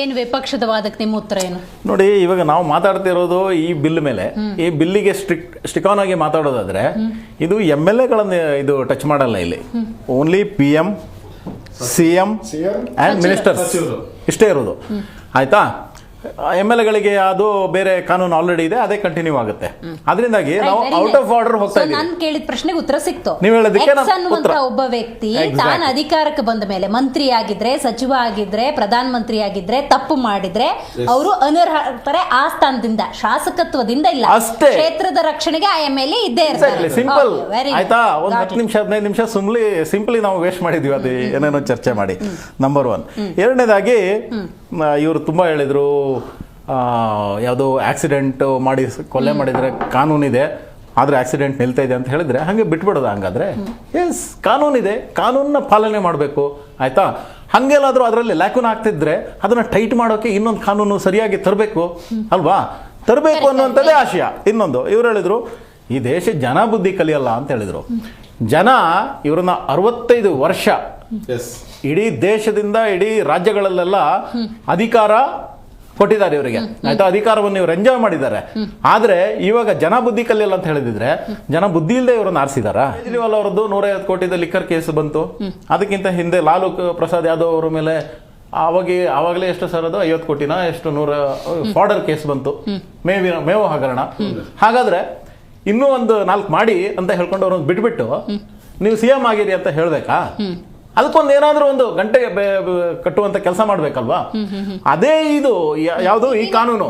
ಏನು ವಿಪಕ್ಷದ ವಾದಕ್ಕೆ ನಿಮ್ಮ ಉತ್ತರ ಏನು? ನೋಡಿ ಇವಾಗ ನಾವು ಮಾತಾಡ್ತಿರೋದು ಈ ಬಿಲ್ ಮೇಲೆ. ಈ ಬಿಲ್ಲಿಗೆ ಸ್ಟ್ರಿಕ್ಟ್ ಸ್ಟಿಕ್ ಆನ್ ಆಗಿ ಮಾತಾಡೋದಾದ್ರೆ ಇದು ಎಂ ಎಲ್ ಎಗಳನ್ನು ಇದು ಟಚ್ ಮಾಡಲ್ಲ ಇಲ್ಲಿ. Only P M C M and ministers ಇಷ್ಟೇ ಇರೋದು. ಆಯ್ತಾ? ಎಂ ಎಲ್ ಎಗಳಿಗೆ ಅದು ಬೇರೆ ಕಾನೂನು ಆಲ್ರೆಡಿ ಇದೆ ಅದೇ ಕಂಟಿನ್ಯೂ ಆಗುತ್ತೆ. ಅದರಿಂದಾಗಿ ನಾವು ಔಟ್ ಆಫ್ ಆರ್ಡರ್ ಹೋಗ್ತಾ ಇದ್ದೀವಿ. ನಾನು ಕೇಳಿದ ಪ್ರಶ್ನೆಗೆ ಉತ್ತರ ಸಿಕ್ತು. ನೀವು ಹೇಳೋದಕ್ಕೆ ಅನ್ನುವಂತ. ಒಬ್ಬ ವ್ಯಕ್ತಿ. ತಾನು ಅಧಿಕಾರಕ್ಕೆ ಬಂದ ಮೇಲೆ ಮಂತ್ರಿ ಆಗಿದ್ರೆ ಸಚಿವ ಆಗಿದ್ರೆ ಪ್ರಧಾನ ಮಂತ್ರಿ ಆಗಿದ್ರೆ ತಪ್ಪು ಮಾಡಿದ್ರೆ ಅವರು ಅನರ್ಹತಾರೆ ಆ ಸ್ಥಾನದಿಂದ ಶಾಸಕತ್ವದಿಂದ ಇಲ್ಲ. ಅಷ್ಟೇ. ಕ್ಷೇತ್ರದ ರಕ್ಷಣೆಗೆ ಆ ಎಂ ಎಲ್ ಇದ್ದೇ ಇರ್ತಾರೆ ಸಿಂಪಲ್ ವೆರಿ ಆಯ್ತಾ? ಒಂದು ಹತ್ತು ನಿಮಿಷ ಹದಿನೈದು ನಿಮಿಷ ಸುಮ್ಲಿ ಸಿಂಪಲಿ ನಾವು ವೇಸ್ಟ್ ಮಾಡಿದ್ವಿ ಅದು ಏನೇನೋ ಚರ್ಚೆ ಮಾಡಿ. ನಂಬರ್ ಒನ್ ಎರಡನೇದಾಗಿ ಇವರು ತುಂಬ ಹೇಳಿದರು ಯಾವುದೋ ಆಕ್ಸಿಡೆಂಟ್ ಮಾಡಿ ಕೊಲೆ ಮಾಡಿದರೆ ಕಾನೂನಿದೆ ಆದರೆ ಆಕ್ಸಿಡೆಂಟ್ ನಿಲ್ತಾ ಇದೆ ಅಂತ ಹೇಳಿದ್ರೆ ಹಾಗೆ ಬಿಟ್ಬಿಡೋದು ಹಂಗಾದರೆ. ಎಸ್ ಕಾನೂನಿದೆ ಕಾನೂನನ್ನ ಪಾಲನೆ ಮಾಡಬೇಕು ಆಯಿತಾ? ಹಾಗೆಲ್ಲಾದರೂ ಅದರಲ್ಲಿ ಲ್ಯಾಕೂನ್ ಆಗ್ತಿದ್ರೆ ಅದನ್ನು ಟೈಟ್ ಮಾಡೋಕೆ ಇನ್ನೊಂದು ಕಾನೂನು ಸರಿಯಾಗಿ ತರಬೇಕು ಅಲ್ವಾ? ತರಬೇಕು ಅನ್ನುವಂಥದ್ದೇ ಆಶಯ. ಇನ್ನೊಂದು ಇವ್ರು ಹೇಳಿದರು ಈ ದೇಶ ಜನ ಬುದ್ಧಿ ಕಲಿಯಲ್ಲ ಅಂತ ಹೇಳಿದರು. ಜನ ಇವ್ರನ್ನ ಅರವತ್ತೈದು ವರ್ಷ ಇಡೀ ದೇಶದಿಂದ ಇಡೀ ರಾಜ್ಯಗಳಲ್ಲೆಲ್ಲ ಅಧಿಕಾರ ಕೊಟ್ಟಿದ್ದಾರೆ ಇವರಿಗೆ. ಆಯ್ತಾ? ಅಧಿಕಾರವನ್ನು ಇವರು ಎಂಜಾಯ್ ಮಾಡಿದ್ದಾರೆ. ಆದ್ರೆ ಇವಾಗ ಜನ ಬುದ್ಧಿ ಕಲಿಯಲ್ಲ ಅಂತ ಹೇಳಿದ್ರೆ ಜನ ಬುದ್ಧಿ ಇಲ್ಲದೆ ಇವರನ್ನ ಆರಿಸಿದಾರ? ಕೇಜ್ರಿವಾಲ್ ಅವರದ್ದು ನೂರೈವತ್ತು ಕೋಟಿದ ಲಿಕ್ಕರ್ ಕೇಸ್ ಬಂತು. ಅದಕ್ಕಿಂತ ಹಿಂದೆ ಲಾಲು ಪ್ರಸಾದ್ ಯಾದವ್ ಅವರ ಮೇಲೆ ಅವಾಗ ಅವಾಗಲೇ ಎಷ್ಟು ಸರ್ ಅದು? ಐವತ್ತು ಕೋಟಿನ? ಎಷ್ಟು ನೂರ ಫಾರ್ಡರ್ ಕೇಸ್ ಬಂತು. ಮೇವಿನ ಮೇವು ಹಗರಣ. ಹಾಗಾದ್ರೆ ಇನ್ನೂ ಒಂದು ನಾಲ್ಕು ಮಾಡಿ ಅಂತ ಹೇಳ್ಕೊಂಡು ಅವ್ರನ್ನ ಬಿಟ್ಬಿಟ್ಟು ನೀವು ಸಿ ಎಂ ಆಗಿರಿ ಅಂತ ಹೇಳ್ಬೇಕಾ? ಅದಕ್ಕೊಂದು ಏನಾದ್ರೂ ಒಂದು ಗಂಟೆ ಕಟ್ಟುವಂತ ಕೆಲಸ ಮಾಡ್ಬೇಕಲ್ವಾ? ಅದೇ ಇದು ಯಾವುದು ಈ ಕಾನೂನು.